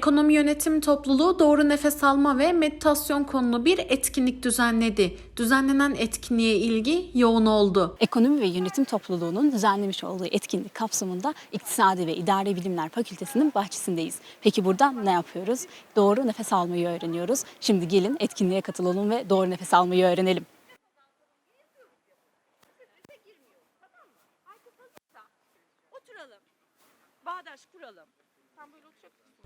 Ekonomi Yönetim Topluluğu doğru nefes alma ve meditasyon konulu bir etkinlik düzenledi. Düzenlenen etkinliğe ilgi yoğun oldu. Ekonomi ve Yönetim Topluluğu'nun düzenlemiş olduğu etkinlik kapsamında İktisadi ve İdari Bilimler Fakültesi'nin bahçesindeyiz. Peki burada ne yapıyoruz? Doğru nefes almayı öğreniyoruz. Şimdi gelin etkinliğe katılalım ve doğru nefes almayı öğrenelim. Oturalım. Bağdaş kuralım.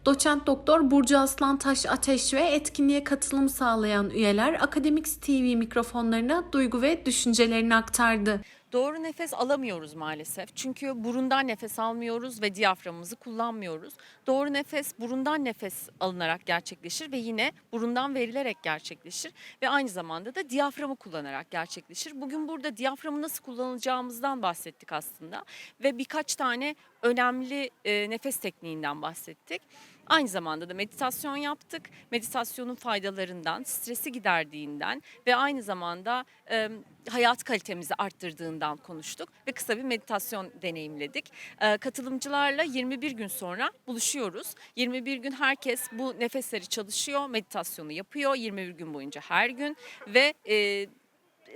Doçent Doktor Burcu Aslan Taş Ateş ve etkinliğe katılım sağlayan üyeler Akademiks TV mikrofonlarına duygu ve düşüncelerini aktardı. Doğru nefes alamıyoruz maalesef. Çünkü burundan nefes almıyoruz ve diyaframımızı kullanmıyoruz. Doğru nefes burundan nefes alınarak gerçekleşir ve yine burundan verilerek gerçekleşir ve aynı zamanda da diyaframı kullanarak gerçekleşir. Bugün burada diyaframı nasıl kullanacağımızdan bahsettik aslında ve birkaç tane önemli e, nefes tekniğinden bahsettik. Aynı zamanda da meditasyon yaptık. Meditasyonun faydalarından, stresi giderdiğinden ve aynı zamanda e, hayat kalitemizi arttırdığından konuştuk ve kısa bir meditasyon deneyimledik. E, katılımcılarla 21 gün sonra buluşuyoruz. 21 gün herkes bu nefesleri çalışıyor, meditasyonu yapıyor 21 gün boyunca her gün ve e,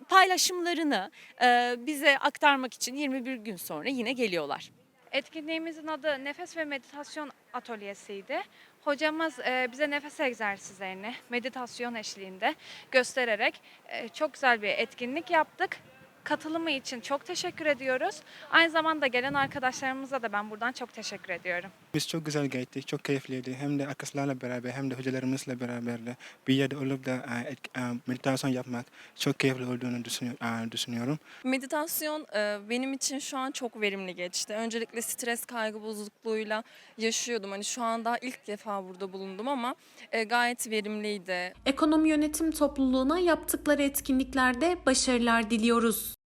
paylaşımlarını e, bize aktarmak için 21 gün sonra yine geliyorlar. Etkinliğimizin adı Nefes ve Meditasyon Atölyesi'ydi. Hocamız e, bize nefes egzersizlerini meditasyon eşliğinde göstererek e, çok güzel bir etkinlik yaptık. Katılımı için çok teşekkür ediyoruz. Aynı zamanda gelen arkadaşlarımıza da ben buradan çok teşekkür ediyorum. Biz çok güzel geçti, çok keyifliydi. Hem de arkadaşlarla beraber hem de hocalarımızla beraber de bir yerde olup da e, e, meditasyon yapmak çok keyifli olduğunu e, düşünüyorum. Meditasyon benim için şu an çok verimli geçti. Öncelikle stres kaygı bozukluğuyla yaşıyordum. Hani şu an daha ilk defa burada bulundum ama gayet verimliydi. Ekonomi Yönetim Topluluğu'na yaptıkları etkinliklerde başarılar diliyoruz.